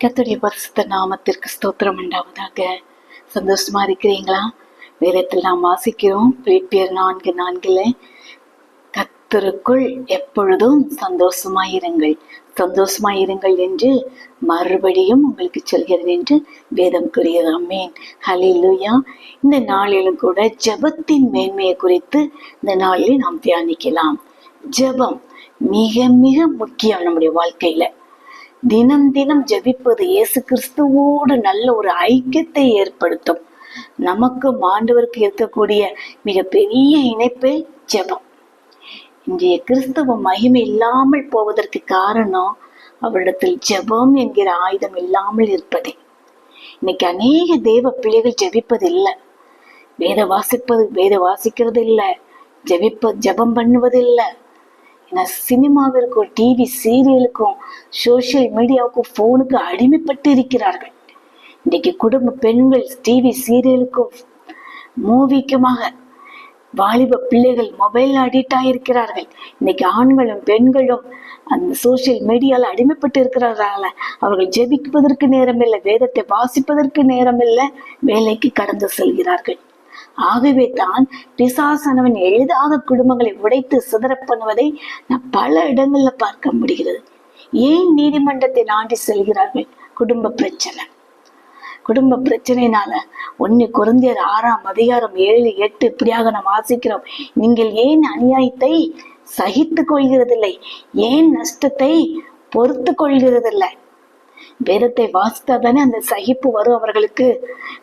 கத்துடைய பரிசுத்த நாமத்திற்கு ஸ்தோத்திரம் உண்டாவதாக. சந்தோஷமா இருக்கிறீங்களா? வேதத்தில் நாம் வாசிக்கிறோம் பிலிப்பியர் நான்கு நான்கில் கத்தருக்குள் எப்பொழுதும் சந்தோஷமாயிருங்கள் சந்தோஷமாயிருங்கள் என்று மறுபடியும் உங்களுக்கு சொல்கிறது என்று வேதம் கூறியது அம்மேன் ஹலிலுயா இந்த நாளிலும் கூட ஜெபத்தின் மேன்மையை குறித்து இந்த நாளில் நாம் தியானிக்கலாம். ஜெபம் மிக மிக முக்கியம் நம்முடைய வாழ்க்கையில். தினம் தினம் ஜெபிப்பது இயேசு கிறிஸ்துவோடு நல்ல ஒரு ஐக்கியத்தை ஏற்படுத்தும். நமக்கு ஆண்டவருக்கு இருக்கக்கூடிய மிகப்பெரிய இணைப்பே ஜெபம். இன்றைய கிறிஸ்தவ மகிமை இல்லாமல் போவதற்கு காரணம் அவரிடத்தில் ஜெபம் என்கிற ஆயுதம் இல்லாமல் இருப்பதே. இன்னைக்கு அநேக தேவ பிள்ளைகள் ஜெபிப்பது இல்லை வேத வாசிப்பது வேத வாசிக்கிறது இல்லை ஜெபிப்ப ஜெபம் பண்ணுவதில்லை. ஏன்னா சினிமாவிற்கும் டிவி சீரியலுக்கும் சோஷியல் மீடியாவுக்கும் ஃபோனுக்கு அடிமைப்பட்டு இருக்கிறார்கள். இன்றைக்கு குடும்ப பெண்கள் டிவி சீரியலுக்கும் மூவிக்குமாக வாலிப பிள்ளைகள் மொபைல் அடிக்ட் ஆகியிருக்கிறார்கள் இன்னைக்கு ஆண்களும் பெண்களும் அந்த சோஷியல் மீடியால அடிமைப்பட்டு இருக்கிறார்கள அவர்கள் ஜெபிப்பதற்கு நேரமில்லை வேதத்தை வாசிப்பதற்கு நேரமில்லை வேலைக்கு கடந்து செல்கிறார்கள். ஆகவே தான் பிசாசனவன் எளிதாக குடும்பங்களை உடைத்து சிதற பண்ணுவதை நான் பல இடங்கள்ல பார்க்க முடிகிறது. ஏன் நீதிமன்றத்தை நாண்டி செல்கிறார்கள்? குடும்ப பிரச்சனை. குடும்ப பிரச்சனைனால ஒன்னு குழந்தையர் ஆறாம் அதிகாரம் ஏழு எட்டு இப்படியாக நாம் வாசிக்கிறோம். நீங்கள் ஏன் அநியாயத்தை சகித்து கொள்கிறதில்லை? ஏன் நஷ்டத்தை பொறுத்து கொள்கிறதில்லை? வேதத்தை வாசித்தா தானே அந்த சகிப்பு வரும் அவர்களுக்கு?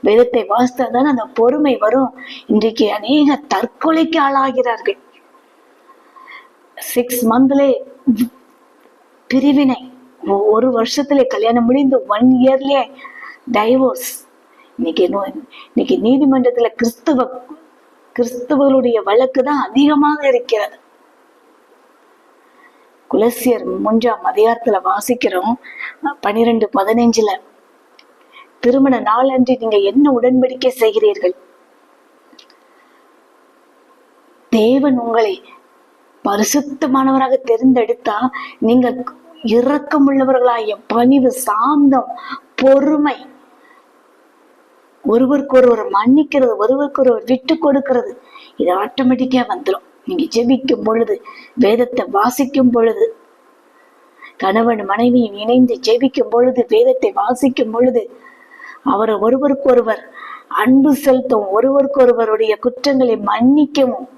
வேதத்தை வாசித்தா தானே அந்த பொறுமை வரும்? இன்றைக்கு அநேக தற்கொலைக்கு ஆளாகிறார்கள். சிக்ஸ் மந்த்லே பிரிவினை. ஒரு வருஷத்துல கல்யாணம் முடிந்து ஒன் இயர்லயே டைவோர்ஸ் இன்னைக்கு இன்னைக்கு நீதிமன்றத்துல கிறிஸ்துவ கிறிஸ்துவர்களுடைய வழக்கு தான் அதிகமாக இருக்கிறது. குலசியர் மூன்றாம் அதிகாரத்துல வாசிக்கிறோம். பனிரெண்டு பதினைஞ்சுல. திருமண நாளன்று நீங்க என்ன உடன்படிக்கை செய்கிறீர்கள்? தேவன் உங்களை பரிசுத்தமானவராக தெரிந்தெடுத்தா நீங்க இரக்கமுள்ளவர்களாய பணிவு சாந்தம் பொறுமை ஒருவருக்கு ஒருவர் மன்னிக்கிறது ஒருவருக்கு ஒருவர் விட்டு கொடுக்கிறது இது ஆட்டோமேட்டிக்கா வந்துடும் நீங்க ஜெபிக்கும் பொழுது வேதத்தை வாசிக்கும் பொழுது கணவன் மனைவியும் இணைந்து ஜெபிக்கும் பொழுது வேதத்தை வாசிக்கும் பொழுது அவரை ஒருவருக்கொருவர் அன்பு செலுத்தும் ஒருவருக்கொருவருடைய குற்றங்களை மன்னிக்கவும்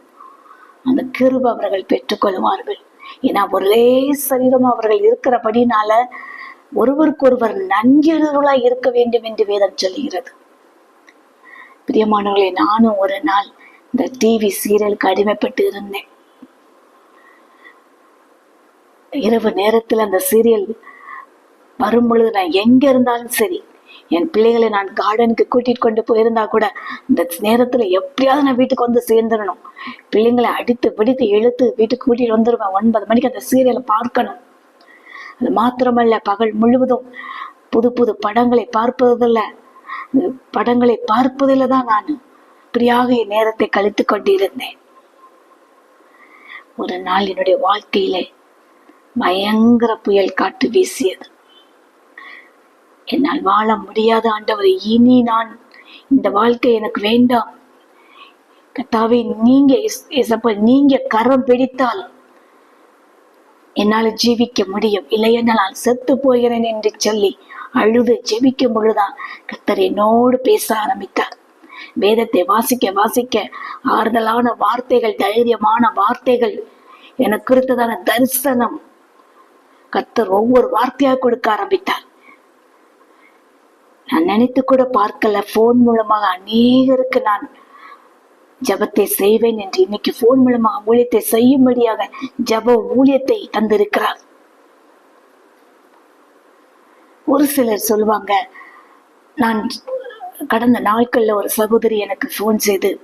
அந்த கிருப அவர்கள் பெற்றுக்கொள்வார்கள் ஏன்னா ஒரே சரீரம் அவர்கள் இருக்கிறபடினால ஒருவருக்கொருவர் நன்கியர்களாய் இருக்க வேண்டும் என்று வேதம் சொல்கிறது பிரியமானவர்களே நானும் ஒரு நாள் இந்த டிவி சீரியலுக்கு அடிமைப்பட்டு இருந்தேன். இரவு நேரத்தில் அந்த சீரியல் வரும் பொழுது நான் எங்க இருந்தாலும் சரி என் பிள்ளைகளை நான் கார்டனுக்கு கூட்டிட்டு கொண்டு போயிருந்தா கூட இந்த நேரத்துல எப்படியாவது நான் வீட்டுக்கு வந்து சேர்ந்துடணும். பிள்ளைங்களை அடித்து பிடித்து இழுத்து வீட்டுக்கு கூட்டிட்டு வந்துருவேன். ஒன்பது மணிக்கு அந்த சீரியலை பார்க்கணும். அது மாத்திரமல்ல பகல் முழுவதும் புது புது படங்களை பார்ப்பதில்ல. படங்களை பார்ப்பதில் தான் நான். இப்படியாக என் நேரத்தை கழித்து கொண்டிருந்தேன். ஒரு நாள் என்னுடைய வாழ்க்கையிலே பயங்கர புயல் காற்று வீசியது. என்னால் வாழ முடியாத ஆண்டவரை இனி நான் இந்த வாழ்க்கை எனக்கு வேண்டாம். கத்தாவே நீங்க இஸ்- நீங்க கரம் பிடித்தால் என்னால் ஜீவிக்க முடியும். இல்லையென்றால் நான் செத்து போகிறேன் என்று சொல்லி அழுது ஜெபிக்கும் பொழுதுதான் கத்தர் என்னோடு பேச ஆரம்பித்தார். வேதத்தை வாசிக்க வாசிக்க ஆறுதலான வார்த்தைகள் தைரியமான வார்த்தைகள் எனக்கு இருந்ததான தரிசனம் கத்தர் ஒவ்வொரு வார்த்தையாக கொடுக்க ஆரம்பித்தார். நான் நினைத்து கூட பார்க்கல. போன் மூலமாக அநேகருக்கு நான் ஜெபத்தை செய்வேன் என்று இன்னைக்கு போன் மூலமாக ஊழியத்தை செய்யும்படியாக ஜெப ஊழியத்தை தந்திருக்கிறார். ஒரு சிலர் சொல்லுவாங்க நான் கடந்த நாட்கள்ல ஒரு சகோதரி எனக்கு ஃபோன் செய்து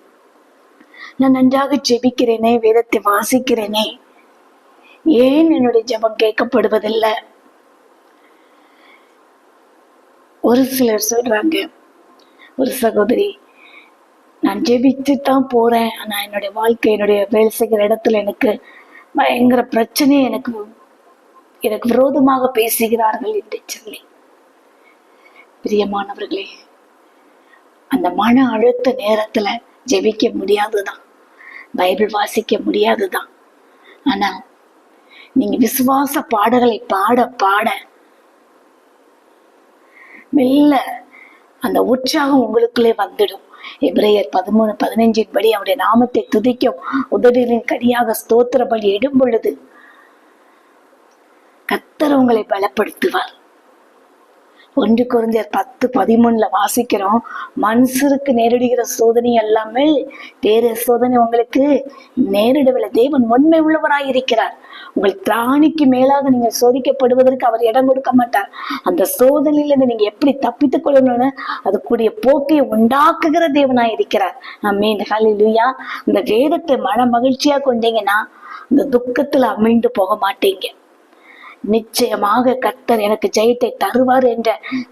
நான் நன்றாக ஜெபிக்கிறேனே வேதத்தை வாசிக்கிறேனே. ஏன் என்னுடைய ஜெபம் கேட்கப்படுவதில்லை? ஒரு சிலர் சொல்றாங்க ஒரு சகோதரி நான் ஜெபிச்சு தான் போறேன். ஆனா என்னுடைய வாழ்க்கை என்னுடைய வேலை செய்கிற இடத்துல எனக்கு பயங்கர பிரச்சனையை எனக்கு எனக்கு விரோதமாக பேசுகிறார்கள் என்று சொல்லி. பிரியமானவர்களே அந்த மன அழுத்த நேரத்துல ஜெபிக்க முடியாதுதான். பைபிள் வாசிக்க முடியாதுதான். ஆனா நீங்க விசுவாச பாடல்களை பாட பாட மெல்ல அந்த உற்சாகம் உங்களுக்குள்ளே வந்துடும். எப்ரேயர் பதிமூணு பதினஞ்சின் படி அவருடைய நாமத்தை துதிக்கும் உதடுகளின் கடியாக ஸ்தோத்திர பலி இடும் பொழுது கத்தர் உங்களை பலப்படுத்துவார். ஒன்று குறைஞ்சர் பத்து பதிமூணுல வாசிக்கிறோம். மனுஷருக்கு நேரிடுகிற சோதனை எல்லாமே வேற சோதனை உங்களுக்கு நேரிடவில்லை. தேவன் உண்மை உள்ளவராய் இருக்கிறார். உங்கள் திராணிக்கு மேலாக நீங்கள் சோதிக்கப்படுவதற்கு அவர் இடம் கொடுக்க மாட்டார். அந்த சோதனையிலிருந்து நீங்கள் நீங்க எப்படி தப்பித்துக் கொள்ளணும்னு அதுக்குரிய போக்கையை உண்டாக்குகிற தேவனாய் இருக்கிறார். அம்மீன் ஹலிலுயா இந்த வேதத்தை மன மகிழ்ச்சியா கொண்டீங்கன்னா இந்த துக்கத்துல அமிழ்ந்து போக மாட்டீங்க. நிச்சயமாக கர்த்தர் எனக்கு ஜெயத்தை தருவார் என்ற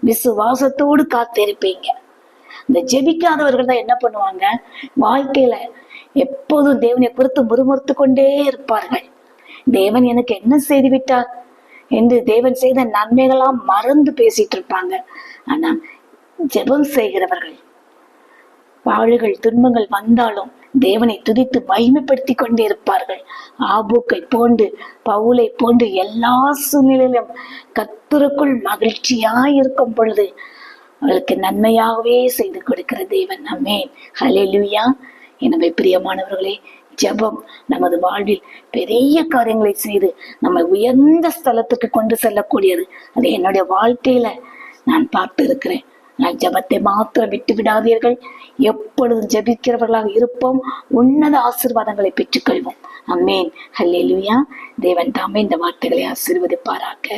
விசுவாசத்தோடு காத்திருப்பீங்க. இந்த ஜெபிக்காதவர்கள் தான் என்ன பண்ணுவாங்க? வாழ்க்கையில எப்போதும் தேவனை குறித்து முறுமுறுத்து கொண்டே இருப்பார்கள். தேவன் எனக்கு என்ன செய்து விட்டார் என்று தேவன் செய்த நன்மைகளாம் மறந்து பேசிட்டு இருப்பாங்க. ஆனா ஜெபம் செய்கிறவர்கள் பாழுகள் துன்பங்கள் வந்தாலும் தேவனை துதித்து மகிமைப்படுத்தி கொண்டே இருப்பார்கள் ஆபூக்கை போன்று பவுலை போன்று எல்லா சூழ்நிலையிலும் கத்தருக்குள் மகிழ்ச்சியாய் இருக்கும் பொழுது அவளுக்கு நன்மையாகவே செய்து கொடுக்கிற தேவன். அமேன் ஹalleluya. எனவே பிரியமானவர்களே ஜெபம் நமது வாழ்வில் பெரிய காரியங்களை செய்து நம்மை உயர்ந்த ஸ்தலத்துக்கு கொண்டு செல்லக்கூடியது. அது என்னுடைய வாழ்க்கையில நான் பார்த்து இருக்கிறேன் நான் ஜெபத்தை மாத்திரம் விட்டு விடாதீர்கள் எப்பொழுதும் ஜெபிக்கிறவர்களாக இருப்போம். உன்னத ஆசீர்வாதங்களை பெற்றுக்கொள்வோம். Amen hallelujah. தேவன் தாமே இந்த வார்த்தைகளை ஆசீர்வதிப்பாராக.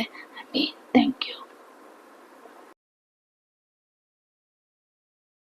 Amen thank you